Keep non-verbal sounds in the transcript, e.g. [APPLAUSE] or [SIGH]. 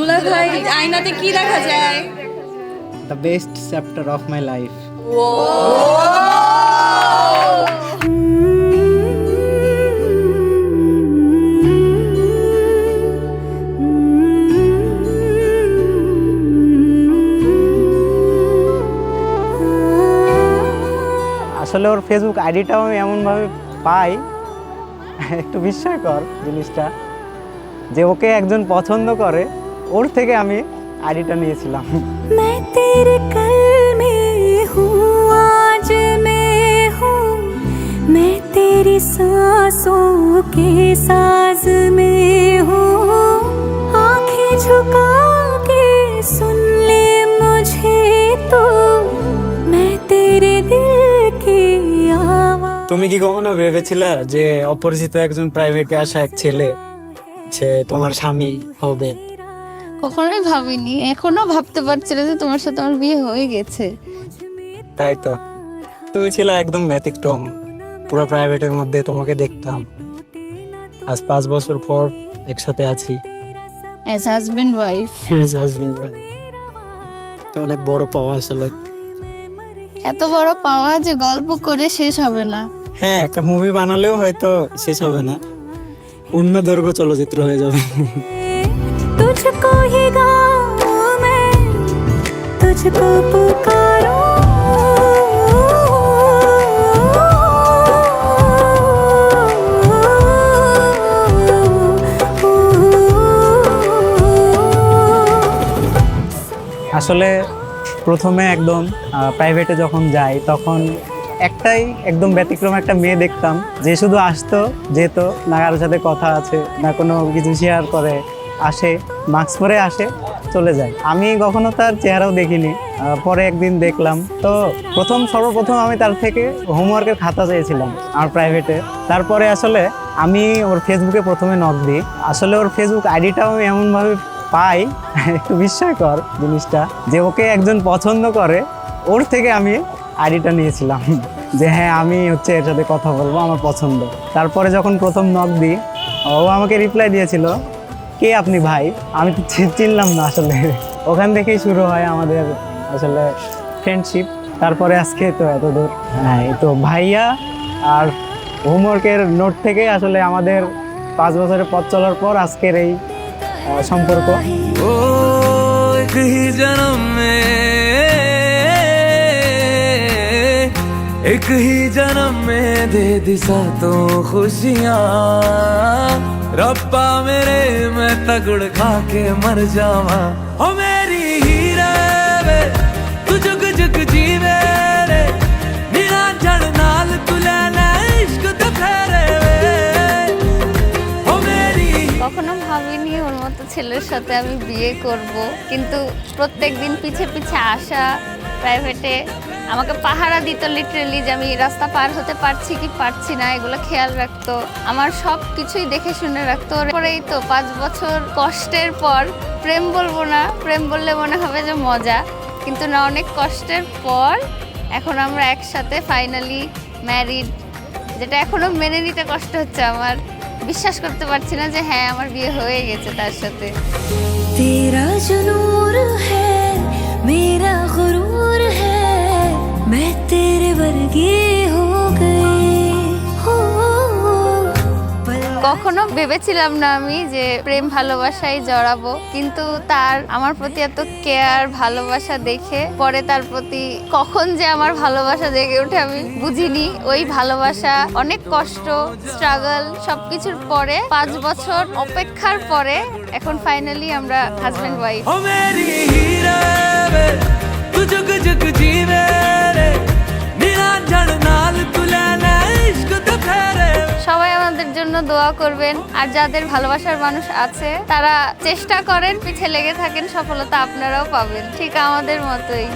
দুলা ভাই আয়নাতে কি দেখা যায়? The best chapter of my life আসলে ওর ফেসবুক আইডিটাও আমি এমনভাবে পাই একটু বিস্ময়কর জিনিসটা যে ওকে একজন পছন্দ করে ওর থেকে আমি আইডিটা নিয়েছিলাম मैं तेरे कल में हूँ आज मैं हूँ मैं तेरी सांसों के साज में हूँ आंखें झुका के सुन ले मुझे तो मैं तेरे दिल की आवाज़ তুমি কি কখনো ভেবেছিলা যে অপরিচিত একজন প্রাইভেটে আসা এক ছেলে সে তোমার স্বামী হবে কখনোই ভাবিনি। এখনও ভাবতে পারছি না যে তোমার সাথে আমার বিয়ে হয়ে গেছে। তাই তো। তুমি ছিল একদম ব্যতিক্রম পুরো প্রাইভেটের মধ্যে তোমাকে দেখতাম। আজ পাঁচ বছর পর একসাথে আছি। অ্যাজ হাজবেন্ড ওয়াইফ হাজবেন্ড তো অনেক বড় পাওয়া আসলে। এত বড় পাওয়া যে গল্প করে শেষ হবে না। হ্যাঁ একটা মুভি বানালেও হয়তো শেষ হবে না। পূর্ণ দৈর্ঘ্য চলচ্চিত্র হয়ে যাবে। तुझको ही गाऊं मैं तुझको पुकारूं আসলে প্রথমে একদম প্রাইভেটে যখন যাই তখন একটাই একদম ব্যতিক্রম একটা মেয়ে দেখতাম যে শুধু আসতো যেত না কারোর সাথে কথা আছে না কোনো কিছু শেয়ার করে আসে, মাস্ক পরে আসে, চলে যায়। আমি কখনো তার চেহারাও দেখিনি। পরে একদিন দেখলাম। তো প্রথম, সর্বপ্রথম আমি তার থেকে হোমওয়ার্কের খাতা চেয়েছিলাম, আমার প্রাইভেটে তারপরে আসলে আমি ওর ফেসবুকে প্রথমে নক দিই। আসলে ওর ফেসবুক আইডিটাও আমি এমনভাবে পাই, [LAUGHS] একটু বিস্ময়কর জিনিসটা, যে ওকে একজন পছন্দ করে, ওর থেকে আমি আইডিটা নিয়েছিলাম। [LAUGHS] যে হ্যাঁ আমি হচ্ছে এর সাথে কথা বলব, আমার পছন্দ। তারপরে যখন প্রথম নক দিই, ও আমাকে রিপ্লাই দিয়েছিল কে আপনি ভাই আমি তো চি- চিনলাম না আসলে ওখান থেকেই শুরু হয় আমাদের আসলে ফ্রেন্ডশিপ তারপরে আজকে তো এত দূর হ্যাঁ এই তো ভাইয়া আর হোমওয়ার্কের নোট থেকে আসলে আমাদের পাঁচ বছরের পথ চলার পর আজকের এই আহ, সম্পর্ক ओ एक ही जन्म में एक ही जन्म में दे दिशा तो खुशियाँ ਰੱਬਾ ਮੇਰੇ ਮੈਂ ਤਾਂ ਗੁੜ ਖਾ ਕੇ ਮਰ ਜਾਵਾਂ ਓ ਮੇਰੀ ਹੀਰੇ ਵੇ ਤੂੰ ਜੁਗ ਜੁਗ ਜੀਵੇ ਰੇ ਨਿਰਾ ਜੜ ਨਾਲ ਤੂੰ ਲੈ ਲੈ ਇਸ਼ਕ ਤੇ ਫੇਰੇ ਵੇ ਓ কখনো ভাবিনি ওর মতো ছেলের সাথে আমি বিয়ে করব কিন্তু প্রত্যেক দিন পিছে পিছে আসা প্রাইভেটে আমাকে পাহারা দিত লিটারেলি যে আমি রাস্তা পার হতে পারছি কি পারছি না, এগুলো খেয়াল রাখতো। আমার সব কিছুই দেখে শুনে রাখতো। পরেই তো পাঁচ বছর কষ্টের পর, প্রেম বলব না, প্রেম বললে মনে হবে যে মজা, কিন্তু না, অনেক কষ্টের পর এখন আমরা একসাথে ফাইনালি ম্যারিড যেটা এখনও মেনে নিতে কষ্ট হচ্ছে আমার। বিশ্বাস করতে পারছি না যে হ্যাঁ আমার বিয়ে হয়ে গেছে তার সাথে। তেরা জনুর হ্যাঁ মেরা গরু কখনো ভেবেছিলাম না আমি যে প্রেম ভালোবাসায় জড়াবো কিন্তু তার আমার প্রতি এত কেয়ার ভালোবাসা দেখে পরে তার প্রতি কখন যে আমার ভালোবাসা জেগে ওঠে আমি বুঝিনি। ওই ভালোবাসা অনেক কষ্ট স্ট্রাগল সবকিছুর পরে পাঁচ বছর অপেক্ষার পরে এখন ফাইনালি আমরা হাজব্যান্ড ওয়াইফ দোয়া করবেন। আর যাদের ভালোবাসার মানুষ আছে, তারা চেষ্টা করেন, পিঠে লেগে থাকেন, সফলতা আপনারাও পাবেন। ঠিক আমাদের মতোই।